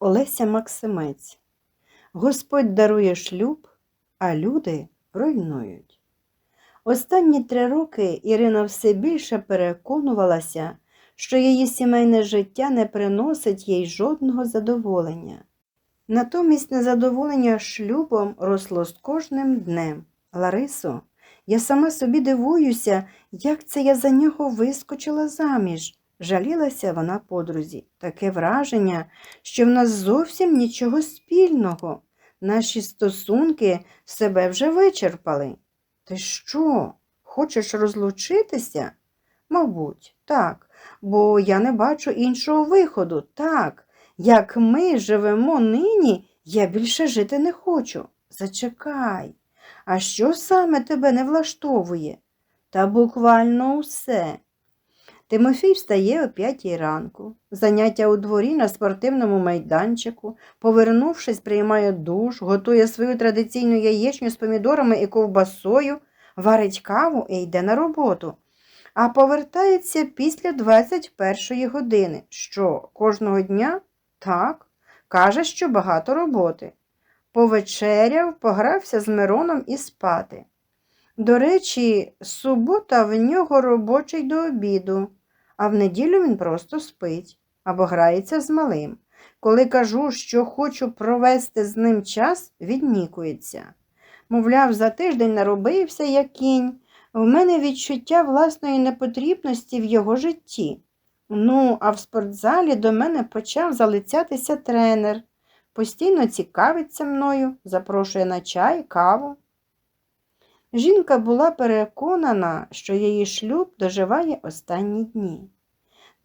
Олеся Максимець. Господь дарує шлюб, а люди руйнують. Останні три роки Ірина все більше переконувалася, що її сімейне життя не приносить їй жодного задоволення. Натомість незадоволення шлюбом росло з кожним днем. Ларисо, я сама собі дивуюся, як це я за нього вискочила заміж. Жалілася вона подрузі. Таке враження, що в нас зовсім нічого спільного. Наші стосунки себе вже вичерпали. Ти що, хочеш розлучитися? Мабуть, так, бо я не бачу іншого виходу. Так, як ми живемо нині, я більше жити не хочу. Зачекай, а що саме тебе не влаштовує? Та буквально усе. Тимофій встає о п'ятій ранку, заняття у дворі на спортивному майданчику, повернувшись, приймає душ, готує свою традиційну яєчню з помідорами і ковбасою, варить каву і йде на роботу. А повертається після 21-ї години. Що, кожного дня? Так. Каже, що багато роботи. Повечеряв, погрався з Мироном і спати. До речі, субота в нього робочий до обіду, а в неділю він просто спить або грається з малим. Коли кажу, що хочу провести з ним час, віднікується. Мовляв, за тиждень наробився, як кінь. В мене відчуття власної непотрібності в його житті. Ну, а в спортзалі до мене почав залицятися тренер. Постійно цікавиться мною, запрошує на чай, каву. Жінка була переконана, що її шлюб доживає останні дні.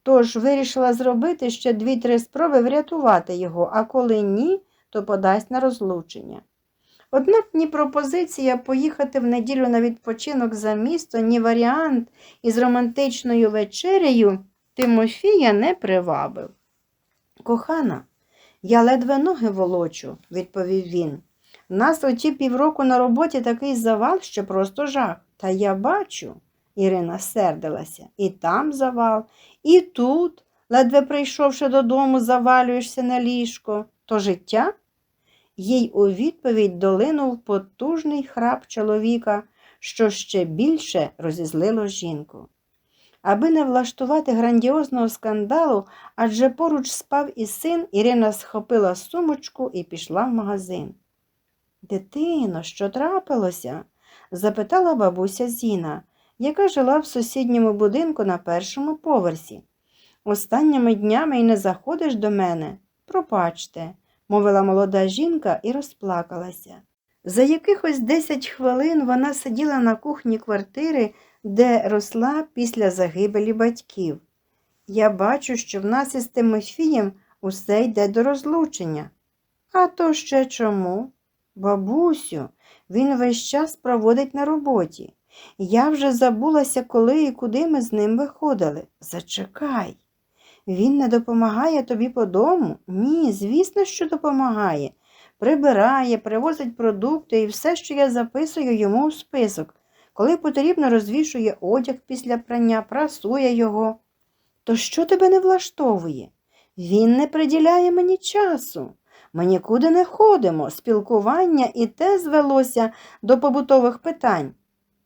Тож вирішила зробити ще дві-три спроби врятувати його, а коли ні, то подасть на розлучення. Однак ні пропозиція поїхати в неділю на відпочинок за місто, ні варіант із романтичною вечерею Тимофія не привабив. Кохана, я ледве ноги волочу, відповів він. У нас оті півроку на роботі такий завал, що просто жах. Та я бачу, Ірина сердилася, і там завал, і тут, ледве прийшовши додому, завалюєшся на ліжко. То життя? Їй у відповідь долинув потужний храп чоловіка, що ще більше розізлило жінку. Аби не влаштувати грандіозного скандалу, адже поруч спав і син, Ірина схопила сумочку і пішла в магазин. Дитино, що трапилося? запитала бабуся Зіна, яка жила в сусідньому будинку на першому поверсі. Останніми днями й не заходиш до мене. Пробачте, мовила молода жінка і розплакалася. За якихось десять хвилин вона сиділа на кухні квартири, де росла після загибелі батьків. Я бачу, що в нас із Тимофієм усе йде до розлучення. А то ще чому? Бабусю, він весь час проводить на роботі. Я вже забулася, коли і куди ми з ним виходили. Зачекай. Він не допомагає тобі по дому? Ні, звісно, що допомагає. Прибирає, привозить продукти і все, що я записую йому у список. Коли потрібно, розвішує одяг після прання, прасує його. То що тебе не влаштовує? Він не приділяє мені часу. Ми нікуди не ходимо, спілкування і те звелося до побутових питань.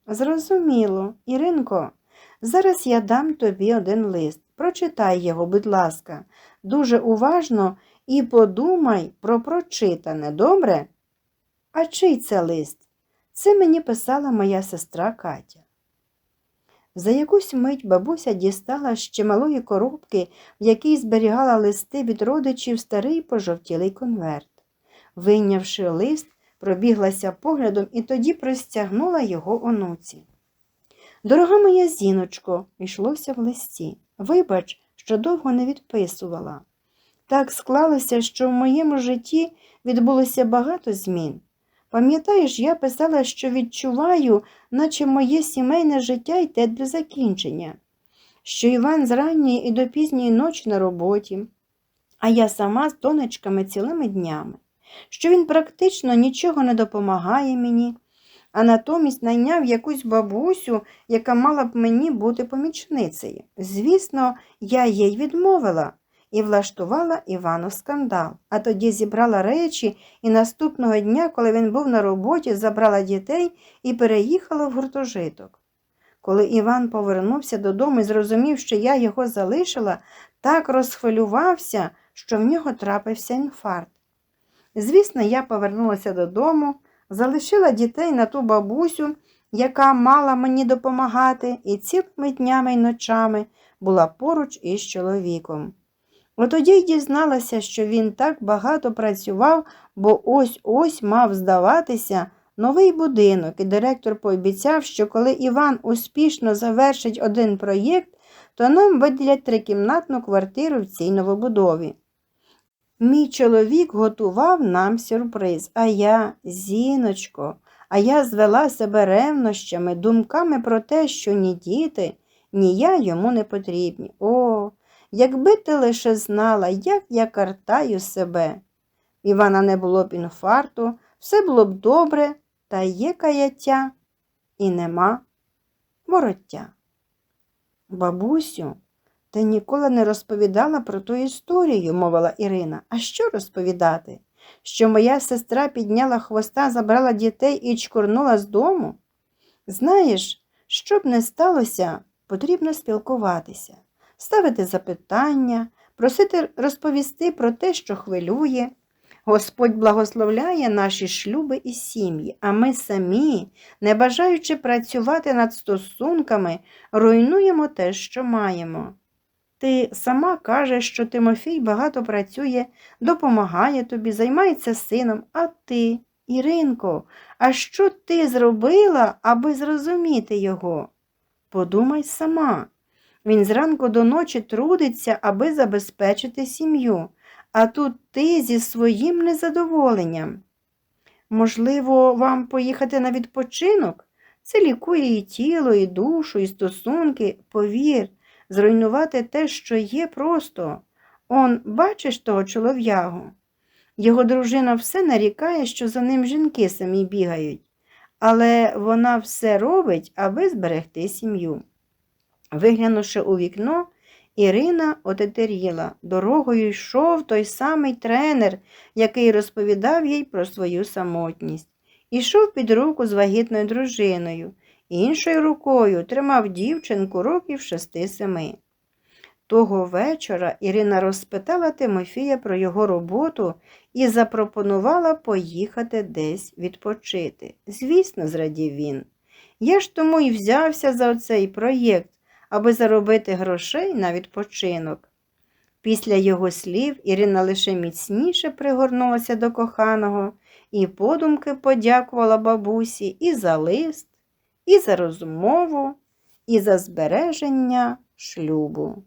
Зрозуміло, Іринко, зараз я дам тобі один лист. Прочитай його, будь ласка, дуже уважно і подумай про прочитане, добре? А чий це лист? Це мені писала моя сестра Катя. За якусь мить бабуся дістала з чималої коробки, в якій зберігала листи від родичів старий пожовтілий конверт. Вийнявши лист, пробіглася поглядом і тоді простягнула його онуці. Дорога моя зіночко, йшлося в листі. Вибач, що довго не відписувала. Так склалося, що в моєму житті відбулося багато змін. Пам'ятаєш, я писала, що відчуваю, наче моє сімейне життя йде для закінчення, що Іван з ранньої і до пізньої ночі на роботі, а я сама з донечками цілими днями, що він практично нічого не допомагає мені, а натомість найняв якусь бабусю, яка мала б мені бути помічницею. Звісно, я їй відмовила і влаштувала Івану скандал. А тоді зібрала речі і наступного дня, коли він був на роботі, забрала дітей і переїхала в гуртожиток. Коли Іван повернувся додому і зрозумів, що я його залишила, так розхвилювався, що в нього трапився інфаркт. Звісно, я повернулася додому, залишила дітей на ту бабусю, яка мала мені допомагати, і цілими днями й ночами була поруч із чоловіком. Отоді й дізналася, що він так багато працював, бо ось ось мав здаватися новий будинок, і директор пообіцяв, що коли Іван успішно завершить один проєкт, то нам виділять трикімнатну квартиру в цій новобудові. Мій чоловік готував нам сюрприз, а я, зіночко, а я звела себе ревнощами, думками про те, що ні діти, ні я йому не потрібні. О, якби ти лише знала, як я картаю себе. Івана не було б інфаркту, все було б добре, та є каяття і нема вороття. Бабусю, ти ніколи не розповідала про ту історію, мовила Ірина. А що розповідати? Що моя сестра підняла хвоста, забрала дітей і чкурнула з дому? Знаєш, що б не сталося, потрібно спілкуватися, ставити запитання, просити розповісти про те, що хвилює. Господь благословляє наші шлюби і сім'ї, а ми самі, не бажаючи працювати над стосунками, руйнуємо те, що маємо. Ти сама кажеш, що Тимофій багато працює, допомагає тобі, займається сином, а ти, Іринко, а що ти зробила, аби зрозуміти його? Подумай сама. Він зранку до ночі трудиться, аби забезпечити сім'ю, а тут ти зі своїм незадоволенням. Можливо, вам поїхати на відпочинок? Це лікує і тіло, і душу, і стосунки, повір. Зруйнувати те, що є просто. Он, бачиш того чолов'ягу? Його дружина все нарікає, що за ним жінки самі бігають, але вона все робить, аби зберегти сім'ю. Виглянувши у вікно, Ірина отетеріла. Дорогою йшов той самий тренер, який розповідав їй про свою самотність. Ішов під руку з вагітною дружиною іншою рукою тримав дівчинку років шести-семи. Того вечора Ірина розпитала Тимофія про його роботу і запропонувала поїхати десь відпочити. Звісно, зрадів він. Я ж тому і взявся за цей проєкт, аби заробити грошей на відпочинок. Після його слів Ірина лише міцніше пригорнулася до коханого і подумки подякувала бабусі і за лист, і за розмову, і за збереження шлюбу.